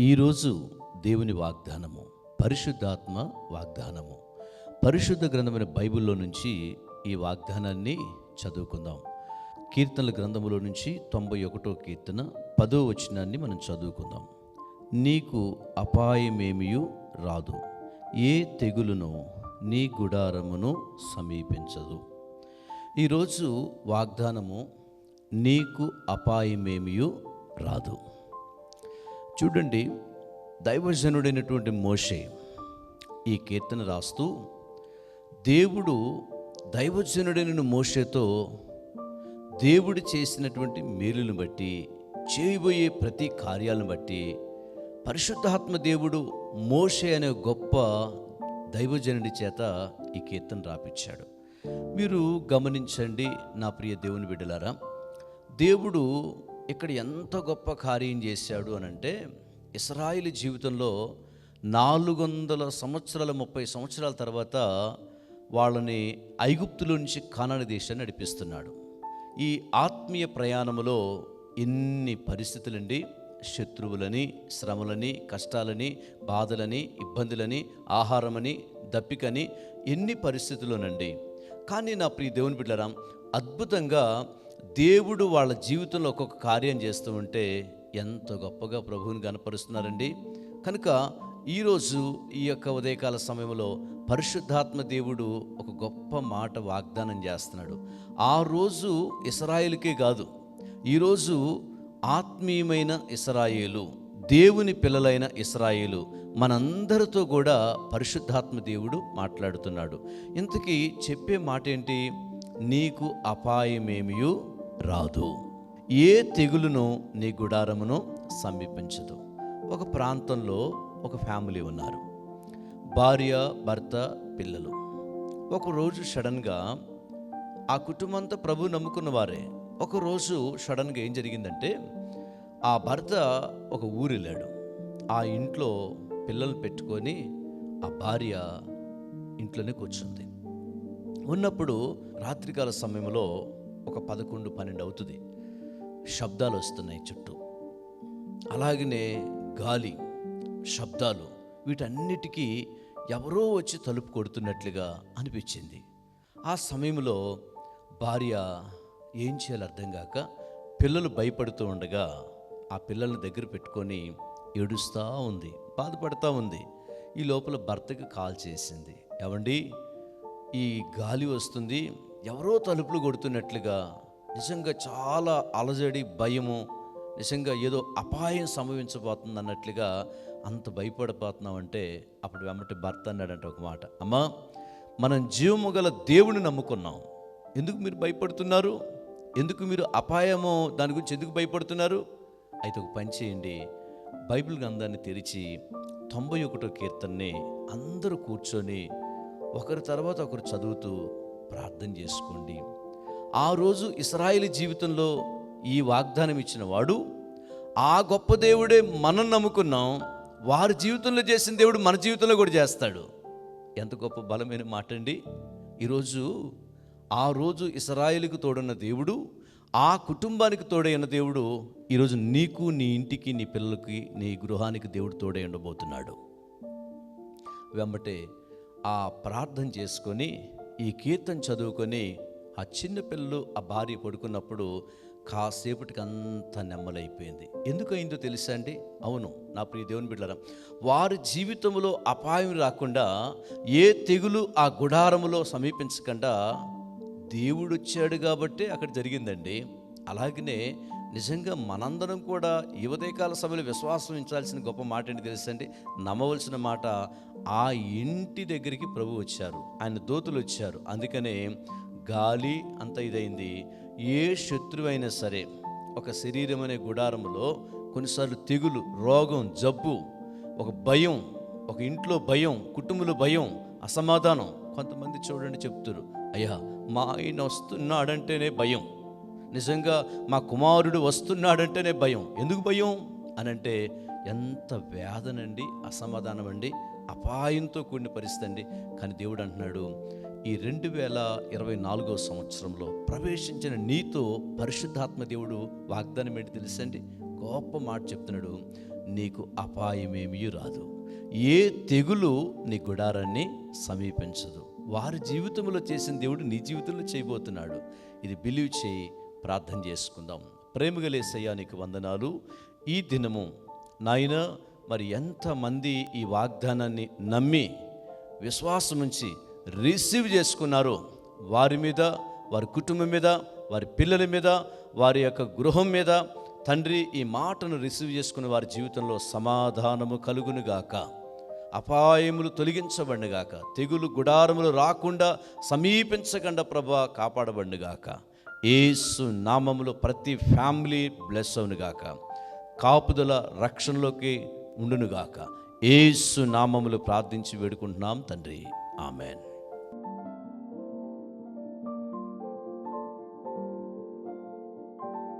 ఈరోజు దేవుని వాగ్దానము పరిశుద్ధాత్మ వాగ్దానము. పరిశుద్ధ గ్రంథమైన బైబిల్లో నుంచి ఈ వాగ్దానాన్ని చదువుకుందాం. కీర్తనల గ్రంథములో నుంచి తొంభై ఒకటో కీర్తన పదో వచనాన్ని మనం చదువుకుందాం. నీకు అపాయమేమియు రాదు. ఏ తెగులును నీ గుడారమును సమీపించదు. ఈరోజు వాగ్దానము నీకు అపాయమేమియు రాదు. చూడండి దైవజనుడైనటువంటి మోషే ఈ కీర్తన రాస్తూ దేవుడు దైవజనుడైన మోషేతో దేవుడు చేసినటువంటి మేలును బట్టి చేయబోయే ప్రతి కార్యాలను బట్టి పరిశుద్ధాత్మ దేవుడు మోషే అనే గొప్ప దైవజనుడి చేత ఈ కీర్తన రాపించాడు మీరు గమనించండి నా ప్రియ దేవుని బిడ్డలారా దేవుడు ఇక్కడ ఎంత గొప్ప కార్యం చేశాడు అని అంటే ఇస్రాయిల్ జీవితంలో నాలుగు వందల సంవత్సరాల ముప్పై సంవత్సరాల తర్వాత వాళ్ళని ఐగుప్తుల నుంచి కానాని దేశాన్ని నడిపిస్తున్నాడు. ఈ ఆత్మీయ ప్రయాణంలో ఎన్ని పరిస్థితులండి? శత్రువులని శ్రమలని కష్టాలని బాధలని ఇబ్బందులని ఆహారమని దప్పికని ఎన్ని పరిస్థితుల్లోనండి? కానీ నా ప్రియ దేవుని బిడ్డరాం అద్భుతంగా దేవుడు వాళ్ళ జీవితంలో ఒక్కొక్క కార్యం చేస్తూ ఉంటే ఎంత గొప్పగా ప్రభువుని కనపరుస్తున్నారండి. కనుక ఈరోజు ఈ యొక్క ఉదయకాల సమయంలో పరిశుద్ధాత్మ దేవుడు ఒక గొప్ప మాట వాగ్దానం చేస్తున్నాడు. ఆ రోజు ఇస్రాయేల్కే కాదు ఈరోజు ఆత్మీయమైన ఇస్రాయేలు దేవుని పిల్లలైన ఇస్రాయేలు మనందరితో కూడా పరిశుద్ధాత్మ దేవుడు మాట్లాడుతున్నాడు. ఇంతకీ చెప్పే మాట ఏంటి నీకు అపాయమేమియు? రాదు. ఏ తెగులును నీ గుడారమును సమీపించదు. ఒక ప్రాంతంలో ఒక ఫ్యామిలీ ఉన్నారు. భార్య భర్త పిల్లలు. ఒకరోజు సడన్గా ఆ కుటుంబంతో ప్రభు నమ్ముకున్న వారే ఒకరోజు సడన్గా ఏం జరిగిందంటే ఆ భర్త ఒక ఊరు వెళ్ళాడు ఆ ఇంట్లో పిల్లలు పెట్టుకొని ఆ భార్య ఇంట్లోనే కూర్చుంది. ఉన్నప్పుడు రాత్రికాల సమయంలో ఒక పదకొండు పన్నెండు అవుతుంది. శబ్దాలు వస్తున్నాయి చుట్టూ. అలాగనే గాలి శబ్దాలు వీటన్నిటికీ ఎవరో వచ్చి తలుపు కొడుతున్నట్లుగా అనిపించింది. ఆ సమయంలో భార్య ఏం చేయాలో అర్థం కాక పిల్లలు భయపడుతూ ఉండగా ఆ పిల్లల్ని దగ్గర పెట్టుకొని ఏడుస్తూ ఉంది బాధపడుతూ ఉంది. ఈ లోపల భర్తకు కాల్ చేసింది. ఏమండి? ఈ గాలి వస్తుంది ఎవరో తలుపులు కొడుతున్నట్లుగా నిజంగా చాలా అలజడి భయము నిజంగా ఏదో అపాయం సంభవించబోతుంది అన్నట్లుగా అంత భయపడిపోతున్నామంటే అప్పుడు వెంబటి భర్త అన్నాడంటే ఒక మాట. అమ్మా మనం జీవము గల దేవుని నమ్ముకున్నాం. ఎందుకు మీరు భయపడుతున్నారు? ఎందుకు మీరు అపాయము దాని గురించి ఎందుకు భయపడుతున్నారు? అయితే ఒక పని చేయండి. బైబిల్ గ్రంథాన్ని తెరిచి తొంభై ఒకటో కీర్తనని అందరూ కూర్చొని ఒకరి తర్వాత ఒకరు చదువుతూ ప్రార్థన చేసుకోండి. ఆ రోజు ఇస్రాయేల్ జీవితంలో ఈ వాగ్దానం ఇచ్చిన వాడు ఆ గొప్ప దేవుడే మనం నమ్ముకున్నాం వారి జీవితంలో చేసిన దేవుడు మన జీవితంలో కూడా చేస్తాడు. ఎంత గొప్ప బలమైన మాట అండి ఈరోజు ఆ రోజు ఇస్రాయేలుకు తోడున్న దేవుడు ఆ కుటుంబానికి తోడైన దేవుడు ఈరోజు నీకు నీ ఇంటికి నీ పిల్లలకి నీ గృహానికి దేవుడు తోడై ఉండబోతున్నాడు. వెంబటే ఆ ప్రార్థన చేసుకొని ఈ కీర్తన చదువుకొని ఆ చిన్నపిల్లలు ఆ భార్య పడుకున్నప్పుడు కాసేపటికి అంత నెమ్మలైపోయింది. ఎందుకయిందో తెలుసా అండి? అవును నా ప్రియ దేవుని బిడ్డరా వారి జీవితంలో అపాయం రాకుండా ఏ తెగులు ఆ గుడారములో సమీపించకుండా దేవుడు వచ్చాడు కాబట్టి అక్కడ జరిగిందండి. అలాగనే నిజంగా మనందరం కూడా ఈ ఉదయకాల సభలో విశ్వాసం ఉంచాల్సిన గొప్ప మాట ఏంటి తెలుసండి నమ్మవలసిన మాట ఆ ఇంటి దగ్గరికి ప్రభు వచ్చారు. ఆయన దోతులు వచ్చారు. అందుకనే గాలి అంత ఇదైంది. ఏ శత్రువైనా సరే ఒక శరీరం అనే గుడారంలో కొన్నిసార్లు తెగులు రోగం జబ్బు ఒక భయం ఒక ఇంట్లో భయం కుటుంబంలో భయం అసమాధానం కొంతమంది చూడండి చెప్తారు అయ్యా మా ఆయన వస్తున్నాడంటేనే భయం. నిజంగా మా కుమారుడు వస్తున్నాడంటేనే భయం. ఎందుకు భయం? అని అంటే ఎంత వేదనండి అసమాధానం అండి అపాయంతో కూడిన పరిస్థితి అండి. కానీ దేవుడు అంటున్నాడు ఈ రెండు వేల ఇరవై నాలుగో సంవత్సరంలో ప్రవేశించిన నీతో పరిశుద్ధాత్మ దేవుడు వాగ్దానం ఏంటి తెలుసండి గొప్ప మాట చెప్తున్నాడు నీకు అపాయమేమీ రాదు. ఏ తెగులు నీ గుడారాన్ని సమీపించదు. వారి జీవితంలో చేసిన దేవుడు నీ జీవితంలో చేయబోతున్నాడు. ఇది బిలీవ్ చేయి ప్రార్థన చేసుకుందాం. ప్రేమగలేసయ్యా నీకు వందనాలు. ఈ దినము నాయన మరి ఎంతమంది ఈ వాగ్దానాన్ని నమ్మి విశ్వాసం నుంచి రిసీవ్ చేసుకున్నారో వారి మీద వారి కుటుంబం మీద వారి పిల్లల మీద వారి యొక్క గృహం మీద తండ్రి ఈ మాటను రిసీవ్ చేసుకున్న వారి జీవితంలో సమాధానము కలుగునుగాక అపాయములు తొలగించబడినగాక తెగులు గుడారములు రాకుండా సమీపించకుండా ప్రభా కాపాడబడినగాక ఏసు నామములో ప్రతి ఫ్యామిలీ బ్లెస్ అవునుగాక కాపుదల రక్షణలోకి ఉండునుగాక. ఏసు నామములు ప్రార్థించి వేడుకుంటున్నాం తండ్రి. ఆమెన్.